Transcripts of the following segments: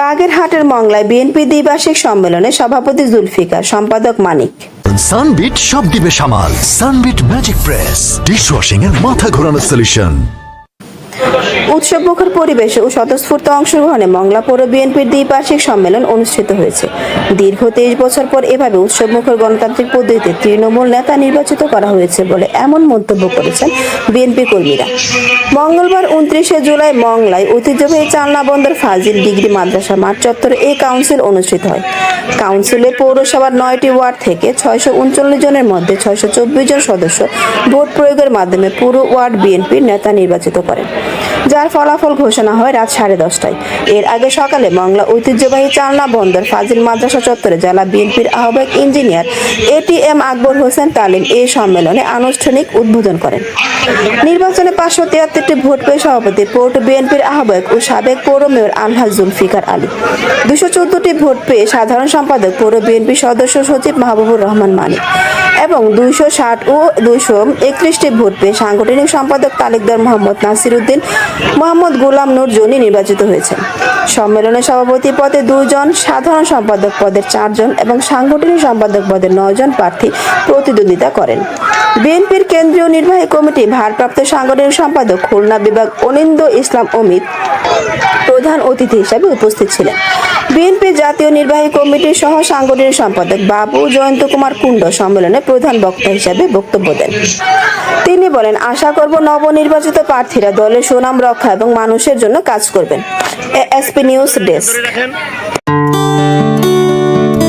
বাগেরহাটের মংলায় বিএনপি দ্বিবার্ষিক সম্মেলনে সভাপতি জুলফিকার, সম্পাদক মানিক। সানবিট সব দিবে সামাল। Sunbit magic press dish washing এর মাথা ঘোরানোর সলিউশন উৎসবমুখর পরিবেশে ও স্বতঃস্ফূর্ত অংশগ্রহণে মংলা পৌর বিএনপির দ্বিবার্ষিক সম্মেলন অনুষ্ঠিত হয়েছে। দীর্ঘ তেইশ বছর পর এভাবে উৎসবমুখর গণতান্ত্রিক পদ্ধতিতে তৃণমূল নেতা নির্বাচিত করা হয়েছে বলে এমন মন্তব্য করেছেন বিএনপি কর্মীরা। মঙ্গলবার উনত্রিশে জুলাই মংলায় ঐতিহ্যবাহী চালনা বন্দর ফাজিল ডিগ্রি মাদ্রাসা মাঠ চত্বরে এই কাউন্সিল অনুষ্ঠিত হয়। কাউন্সিলে পৌরসভার নয়টি ওয়ার্ড থেকে ছয়শো উনচল্লিশ জনের মধ্যে ছয়শো চব্বিশ জন সদস্য ভোট প্রয়োগের মাধ্যমে পুরো ওয়ার্ড বিএনপির নেতা নির্বাচিত করেন। যার ফলাফল ঘোষণা হয় রাত সাড়ে দশটায়। এর আগে সকালে মংলা ঐতিহ্যবাহী চালনা বন্দর ফাজিল মাদ্রাসা চত্বরে জেলা বিএনপির আহ্বায়ক ইঞ্জিনিয়ার এটিএম আকবর হোসেন তালিম এই সম্মেলনে আনুষ্ঠানিক উদ্বোধন করেন। নির্বাচনে পাঁচশো তিয়াত্তরটি ভোট পেয়ে সভাপতি পৌর বিএনপির আহ্বায়ক ও সাবেক পৌর মেয়র আলহাজ জুলফিকার আলী। দুশো চোদ্দটি ভোট পেয়ে সাধারণ সম্পাদক পৌর বিএনপি সদস্য সচিব মাহবুবুর রহমান মানিক। এবং দুইশো ষাট ও দুইশো একত্রিশটি ভোট পেয়ে সাংগঠনিক সম্পাদক তালিকদার মোহাম্মদ নাসির উদ্দিন মোহাম্মদ গোলাম নূর জনি নির্বাচিত হয়েছেন। সম্মেলনে সভাপতি পদে দুইজন, সাধারণ সম্পাদক পদের চারজন এবং সাংগঠনিক সম্পাদক পদে নয়জন প্রার্থী প্রতিদ্বন্দ্বিতা করেন। বিএনপির কেন্দ্রীয় নির্বাহী কমিটি ভারপ্রাপ্ত সাংগঠনিক সম্পাদক খুলনা বিভাগ অনিন্দ ইসলাম অমিত প্রধান অতিথি হিসাবে উপস্থিত ছিলেন। বিএনপি জাতীয় নির্বাহী কমিটির সহ সাংগঠনিক সম্পাদক বাবু জয়ন্ত কুমার কুণ্ড সম্মেলনে প্রধান বক্তা হিসাবে বক্তব্য দেন। তিনি বলেন, আশা করব নবনির্বাচিত প্রার্থীরা দলের সুনাম রক্ষা এবং মানুষের জন্য কাজ করবেন। SP news desk.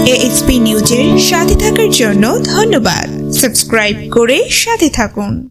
এএসপি নিউজের সাথে থাকার জন্য ধন্যবাদ। সাবস্ক্রাইব করে সাথে থাকুন।